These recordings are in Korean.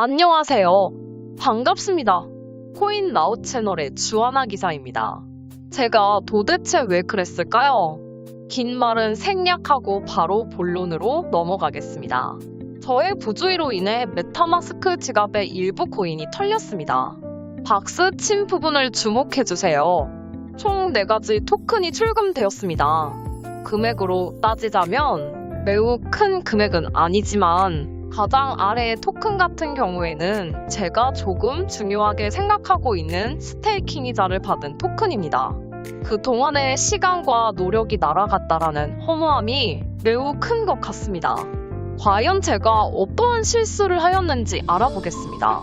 안녕하세요. 반갑습니다. 코인 나우 채널의 주하나 기사입니다. 제가 도대체 왜 그랬을까요? 긴 말은 생략하고 바로 본론으로 넘어가겠습니다. 저의 부주의로 인해 메타마스크 지갑의 일부 코인이 털렸습니다. 박스 친 부분을 주목해주세요. 총 4가지 토큰이 출금되었습니다. 금액으로 따지자면 매우 큰 금액은 아니지만 가장 아래의 토큰 같은 경우에는 제가 조금 중요하게 생각하고 있는 스테이킹 이자를 받은 토큰입니다. 그 동안의 시간과 노력이 날아갔다라는 허무함이 매우 큰 것 같습니다. 과연 제가 어떠한 실수를 하였는지 알아보겠습니다.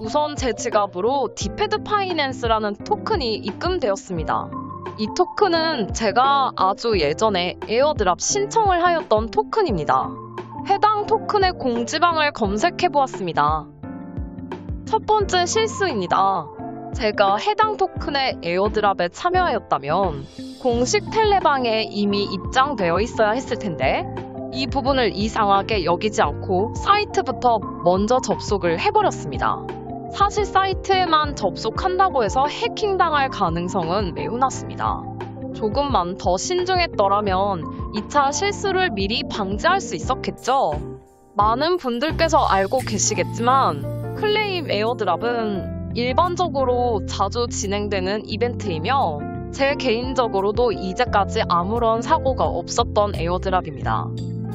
우선 제 지갑으로 디패드 파이낸스라는 토큰이 입금되었습니다. 이 토큰은 제가 아주 예전에 에어드랍 신청을 하였던 토큰입니다. 해당 토큰의 공지방을 검색해 보았습니다. 첫 번째 실수입니다. 제가 해당 토큰의 에어드랍에 참여하였다면 공식 텔레방에 이미 입장되어 있어야 했을 텐데 이 부분을 이상하게 여기지 않고 사이트부터 먼저 접속을 해버렸습니다. 사실 사이트에만 접속한다고 해서 해킹당할 가능성은 매우 낮습니다. 조금만 더 신중했더라면 2차 실수를 미리 방지할 수 있었겠죠? 많은 분들께서 알고 계시겠지만 클레임 에어드랍은 일반적으로 자주 진행되는 이벤트이며 제 개인적으로도 이제까지 아무런 사고가 없었던 에어드랍입니다.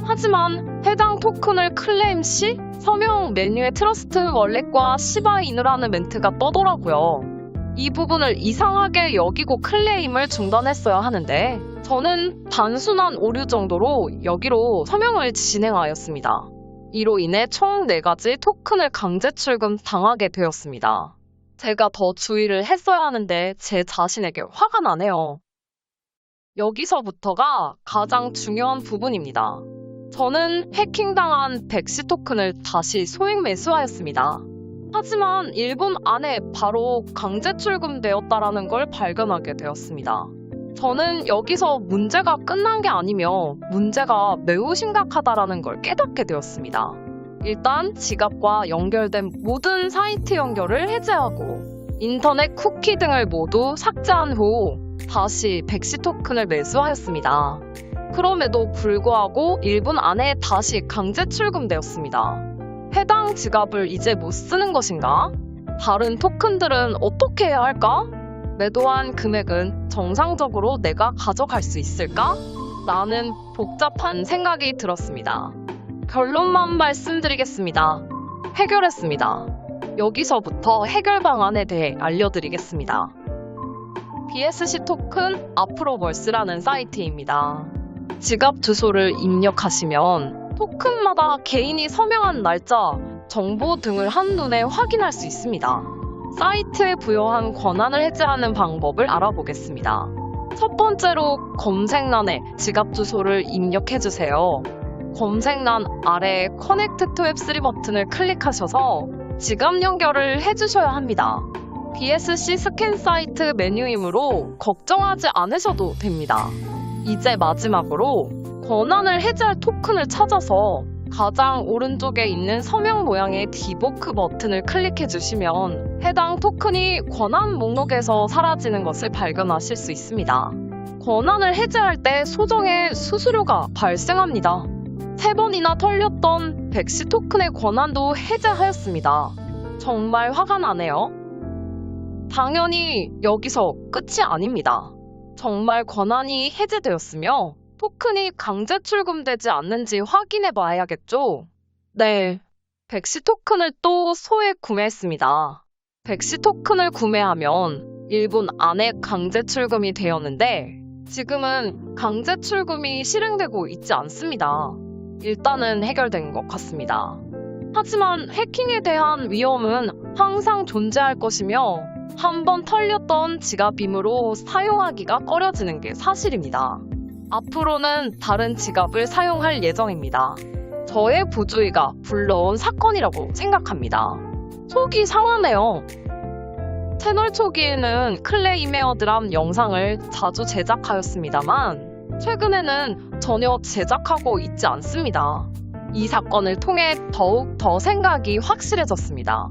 하지만 해당 토큰을 클레임 시 서명 메뉴에 트러스트 월렛과 시바이누라는 멘트가 떠더라고요. 이 부분을 이상하게 여기고 클레임을 중단했어야 하는데 저는 단순한 오류 정도로 여기로 서명을 진행하였습니다. 이로 인해 총 4가지 토큰을 강제 출금 당하게 되었습니다. 제가 더 주의를 했어야 하는데 제 자신에게 화가 나네요. 여기서부터가 가장 중요한 부분입니다. 저는 해킹당한 백시 토큰을 다시 소액 매수하였습니다. 하지만 1분 안에 바로 강제 출금되었다라는 걸 발견하게 되었습니다. 저는 여기서 문제가 끝난 게 아니며 문제가 매우 심각하다라는 걸 깨닫게 되었습니다. 일단 지갑과 연결된 모든 사이트 연결을 해제하고 인터넷 쿠키 등을 모두 삭제한 후 다시 백시 토큰을 매수하였습니다. 그럼에도 불구하고 1분 안에 다시 강제 출금되었습니다. 해당 지갑을 이제 못 쓰는 것인가? 다른 토큰들은 어떻게 해야 할까? 매도한 금액은 정상적으로 내가 가져갈 수 있을까? 라는 복잡한 생각이 들었습니다. 결론만 말씀드리겠습니다. 해결했습니다. 여기서부터 해결 방안에 대해 알려드리겠습니다. BSC 토큰 앞으로 멀스라는 사이트입니다. 지갑 주소를 입력하시면 토큰마다 개인이 서명한 날짜, 정보 등을 한눈에 확인할 수 있습니다. 사이트에 부여한 권한을 해제하는 방법을 알아보겠습니다. 첫 번째로 검색란에 지갑 주소를 입력해주세요. 검색란 아래 커넥트 투 앱 3 버튼을 클릭하셔서 지갑 연결을 해주셔야 합니다. BSC 스캔 사이트 메뉴이므로 걱정하지 않으셔도 됩니다. 이제 마지막으로 권한을 해제할 토큰을 찾아서 가장 오른쪽에 있는 서명 모양의 디보크 버튼을 클릭해 주시면 해당 토큰이 권한 목록에서 사라지는 것을 발견하실 수 있습니다. 권한을 해제할 때 소정의 수수료가 발생합니다. 세 번이나 털렸던 백시 토큰의 권한도 해제하였습니다. 정말 화가 나네요. 당연히 여기서 끝이 아닙니다. 정말 권한이 해제되었으며 토큰이 강제 출금되지 않는지 확인해 봐야겠죠? 네. 백시 토큰을 또 소액 구매했습니다. 백시 토큰을 구매하면 1분 안에 강제 출금이 되었는데 지금은 강제 출금이 실행되고 있지 않습니다. 일단은 해결된 것 같습니다. 하지만 해킹에 대한 위험은 항상 존재할 것이며 한번 털렸던 지갑이므로 사용하기가 꺼려지는 게 사실입니다. 앞으로는 다른 지갑을 사용할 예정입니다. 저의 부주의가 불러온 사건이라고 생각합니다. 속이 상하네요. 채널 초기에는 클레임 에어드랍 영상을 자주 제작하였습니다만 최근에는 전혀 제작하고 있지 않습니다. 이 사건을 통해 더욱 더 생각이 확실해졌습니다.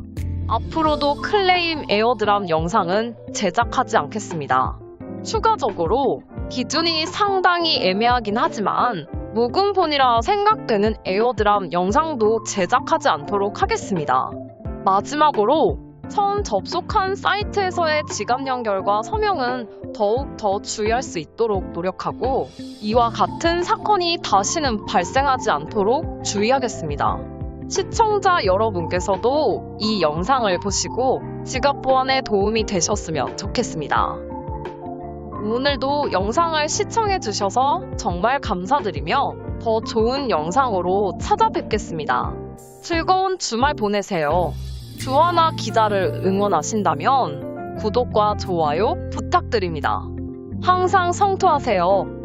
앞으로도 클레임 에어드랍 영상은 제작하지 않겠습니다. 추가적으로 기준이 상당히 애매하긴 하지만 무근폰이라 생각되는 에어드랍 영상도 제작하지 않도록 하겠습니다. 마지막으로 처음 접속한 사이트에서의 지갑 연결과 서명은 더욱 더 주의할 수 있도록 노력하고 이와 같은 사건이 다시는 발생하지 않도록 주의하겠습니다. 시청자 여러분께서도 이 영상을 보시고 지갑 보안에 도움이 되셨으면 좋겠습니다. 오늘도 영상을 시청해 주셔서 정말 감사드리며 더 좋은 영상으로 찾아뵙겠습니다. 즐거운 주말 보내세요. 주하나 기자를 응원하신다면 구독과 좋아요 부탁드립니다. 항상 성투하세요.